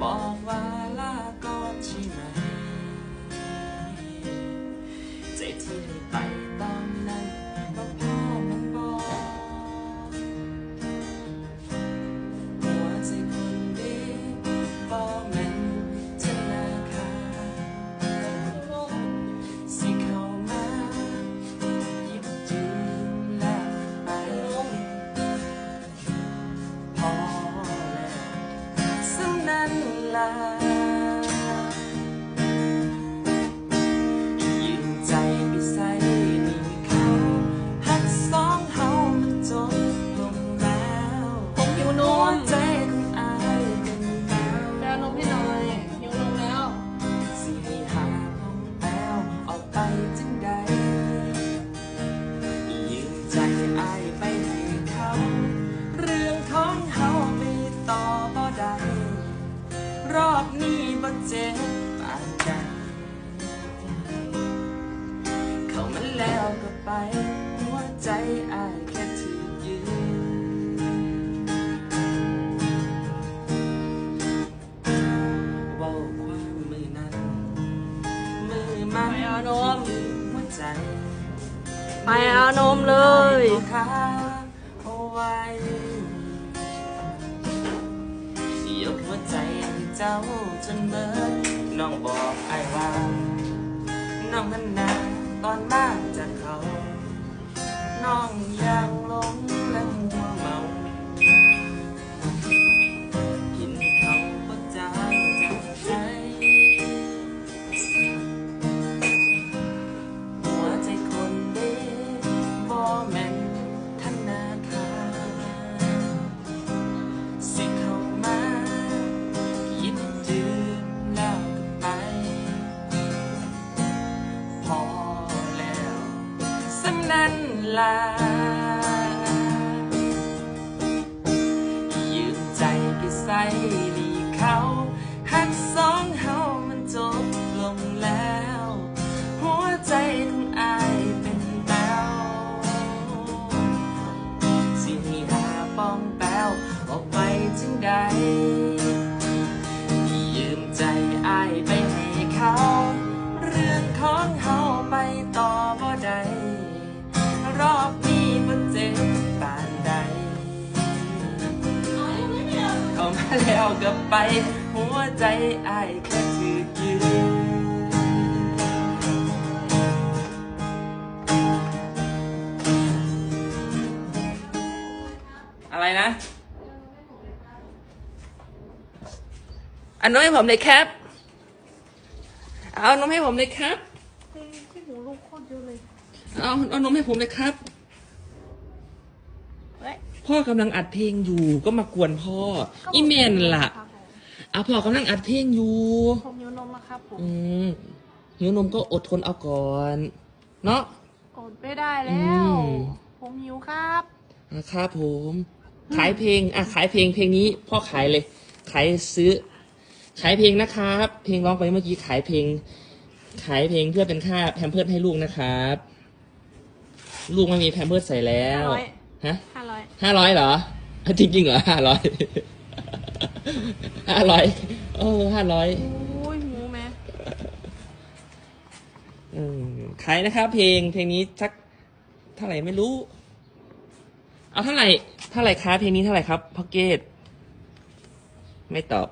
Mom. อายไปให้เขา เรื่องของเฮาไปต่อบ่ได้รอบนี้บ่เจ็บ ไม่เอานมเลยยกหัวใจให้เจ้าจนเบิดน้องบอกไอ้ว่า น้องนั้นนะตอนมาจากเขา น้องยังหลง ให้เขาหักสองเฮามันจบลงแล้ว หัวใจของอายเป็นแป้วสิไม่หาป้องแป้วออกไปจึงใด แล้วก็ไป หัวใจอายแค่ถือยืนอะไรนะ อันนมให้ผมเลยครับ เอานมให้ผมเลยครับพี่หมูลูกโคตรเยอะเลย เอาเอานมให้ผมเลยครับ พ่อกำลังอัดเพลงอยู่ก็มากวนพ่อ อีเมนล่ะครับผมเอาพ่อกำลังอัดเพลงอยู่ผมหิวนมแล้วครับผมอืมหิวนมก็อดทนเอาก่อน เนาะอดไม่ได้แล้วอืมผมหิวครับนะครับผม ขายเพลงอะขายเพลงเพลงนี้ พ่อขายเลย ขายซื้อ ขายเพลงนะครับ เพลงร้องไปเมื่อกี้ขายเพลง ขายเพลงเพื่อเป็นค่าแพมเพิร์ดให้ลูกนะครับ ลูกไม่มีแพมเพิร์ดใส่แล้ว500 ฮะห้าร้อยห้าร้อยเหรอ จริงจริงๆเหรอห้าร้อยห้าร้อยโอ้ห้าร้อยโอ้ยหิวไหมอืมขายนะครับ เพลงเพลงนี้สักเท่าไหร่ไม่รู้ เอาเท่าไหร่เท่าไหร่คะเพลงนี้เท่าไหร่ครับพ็อกเกตไม่ตอบ